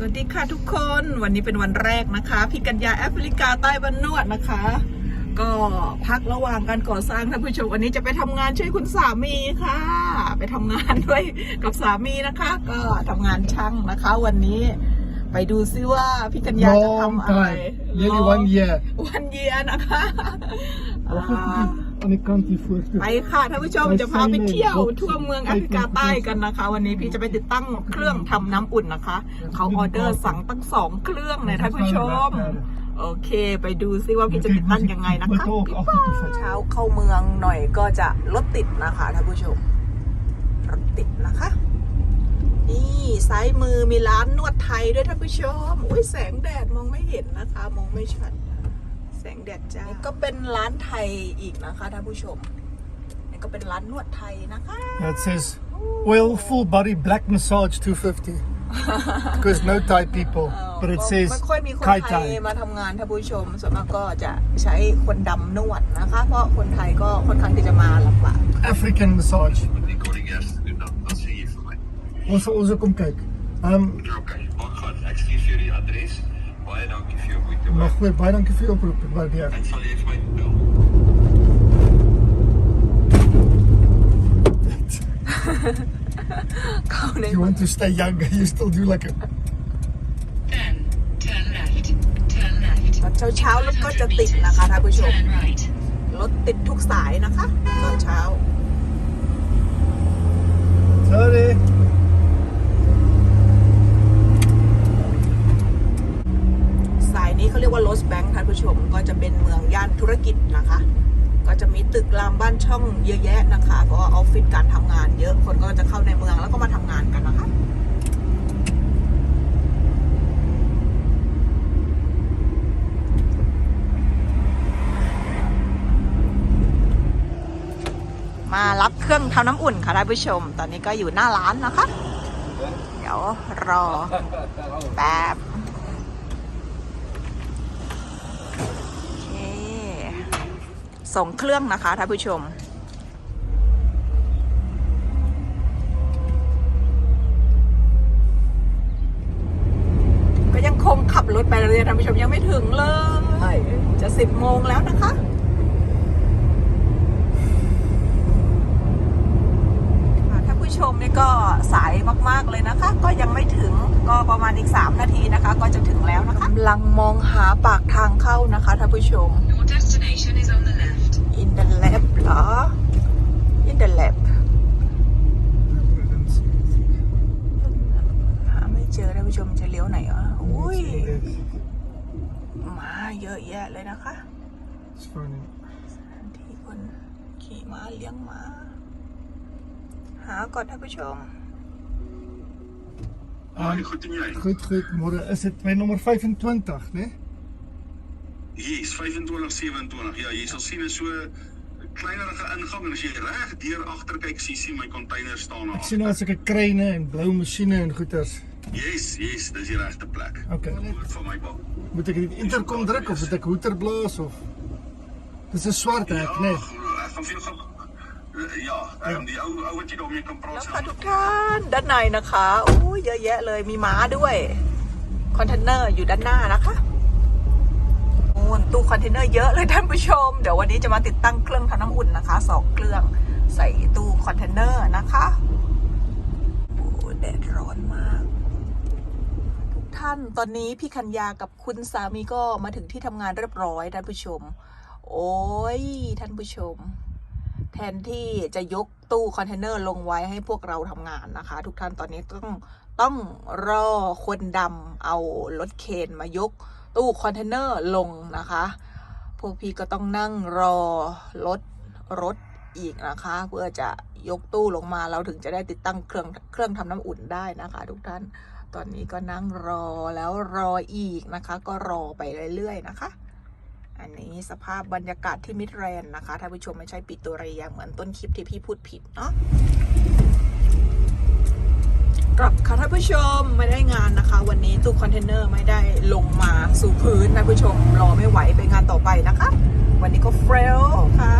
สวัสดีค่ะทุกคนวันนี้เป็นวันแรกนะคะ พี่กัญญาแอฟริกาใต้บ้านนวดนะคะ ก็พักระหว่างการก่อสร้างท่านผู้ชมวันนี้จะไปทำงานช่วยคุณสามีค่ะ ไปทำงานด้วยกับสามีนะคะ ก็ทำงานช่างนะคะ วันนี้ไปดูซิว่าพี่กัญญาจะทำ Long อะไร time. Nearly one year. วันเยียนะคะ Wacht Ah. even aan de kant die voor ไปค่ะท่านผู้ชมจะพาไปเที่ยวทั่วเมืองแอฟริกาใต้กันนะคะ วันนี้พี่จะไปติดตั้งเครื่องทำน้ำอุ่นนะคะ เขาออเดอร์สั่งตั้งสองเครื่องเลยท่านผู้ชม โอเค ไปดูซิว่าพี่จะติดตั้งยังไงนะคะ Ook achter te vatten. เช้าเข้าเมืองหน่อยก็จะรถติดนะคะท่านผู้ชมรถติดนะคะ นี่ซ้ายมือมีร้านนวดไทยด้วยท่านผู้ชมอุ้ยแสงแดดมองไม่เห็นนะคะ มองไม่ชัด แสงแดดจ้า นี่ก็เป็นร้านไทยอีกนะคะท่านผู้ชม นี่ก็เป็นร้านนวดไทยนะคะ Yeah, it says oil full body black massage 250. because no Thai people. But it ก็ says ไม่ค่อยมีคน Kai ไทย Thai. มาทำงานท่านผู้ชม ส่วนมากก็จะใช้คนดำนวดนะคะ เพราะคนไทยก็ค่อนข้างที่จะมาลำบาก African massage. Wat die collega's te doen, dan, dan sê jy vir my. Ons sal ons ook kom kyk. Um Ja, okay, maar gaan, ek stuur vir jou die adres. Baie dankie vir jou moeite. maar hoor. goed, baie dankie vir jou oproep. Ek waardeer. En sal jy vir my bel? If you want to stay young, you still do like a Then turn left. Turn left. ตอนเช้าเช้าๆรถก็จะติดนะคะท่านผู้ชม Turn right. รถติดทุกสายนะคะ ตอนเช้า Sorry. ยนี้เขาเรียกว่าโรสแบงค์ท่านผู้ชม ก็จะเป็นเมืองย่านธุรกิจนะคะ ก็จะมีตึกรามบ้านช่องเยอะแยะนะคะ เพราะว่าออฟฟิศการทำงานเยอะ คนก็จะเข้าในเมืองแล้วก็มาทำงานกันนะคะมารับเครื่องทำน้ำอุ่นค่ะท่านผู้ชม ตอนนี้ก็อยู่หน้าร้านนะคะ เดี๋ยวรอแป๊บ โอเค ส่งเครื่องนะคะท่านผู้ชม ก็ยังคงขับรถไปเรื่อยๆท่านผู้ชมยังไม่ถึงเลย จะสิบโมงแล้วนะคะค่ะท่านผู้ชมนี่ก็สายมาก ๆ เลยนะคะ ก็ยังไม่ถึงก็ประมาณอีก 3 นาทีนะคะ ก็จะถึงแล้วนะคะกำลังมองหาปากทางเข้านะคะท่านผู้ชม Your destination is on the left. in the lab เหรอ in the lab หาไม่เจอท่านผู้ชมจะเลี้ยวไหนอะอุ้ยหมาเยอะแยะเลยนะคะ It's fine. ที่คนขี่ม้าเลี้ยงม้าหาก่อนท่านผู้ชม Baie goed en jy? Goed, goed. Môre is dit by nommer 25, né? Yes, 25 27. Ja, jy sal sien is so 'n kleinerige ingang en as jy reg deur agter kyk, sien jy my container staan Ek daar. sien daar sulke kreine en blou masjiene en goeters. Yes, yes, dis die regte plek. Okay. Van my bak. Moet ek die interkom druk of moet ek hoeter blaas of Dis 'n swart hek, né? ek gaan vir jou แล้วค่ะทุกท่านด้านในนะคะอู้เยอะแยะเลยมีม้าด้วย คอนเทนเนอร์อยู่ด้านหน้านะคะนู่นตู้คอนเทนเนอร์เยอะเลยท่านผู้ชม เดี๋ยววันนี้จะมาติดตั้งเครื่องทำน้ำอุ่นนะคะสองเครื่องใส่ตู้คอนเทนเนอร์นะคะโอ้แดดร้อนมาก ทุกท่านตอนนี้พี่คัญญากับคุณสามีก็มาถึงที่ทำงานเรียบร้อยท่านผู้ชม โอ้ยท่านผู้ชม แทนที่จะยกตู้คอนเทนเนอร์ลงไว้ให้พวกเราทำงานนะคะ ทุกท่านตอนนี้ต้องต้องรอคนดำเอารถเคนมายกตู้คอนเทนเนอร์ลงนะคะ พวกพี่ก็ต้องนั่งรอรถรถอีกนะคะ เพื่อจะยกตู้ลงมาเราถึงจะได้ติดตั้งเครื่องเครื่องทำน้ำอุ่นได้นะคะ ทุกท่านตอนนี้ก็นั่งรอแล้วรออีกนะคะ ก็รอไปเรื่อยๆนะคะ อันนี้สภาพบรรยากาศที่มิดแรนนะคะท่านผู้ชมไม่ใช่ปิโตเรียเหมือนต้นคลิปที่พี่พูดผิดเนาะกลับค่ะท่านผู้ชมไม่ได้งานนะคะ วันนี้ตู้คอนเทนเนอร์ไม่ได้ลงมาสู่พื้นท่านผู้ชมรอไม่ไหวไปงานต่อไปนะคะ วันนี้ก็เฟรลค่ะ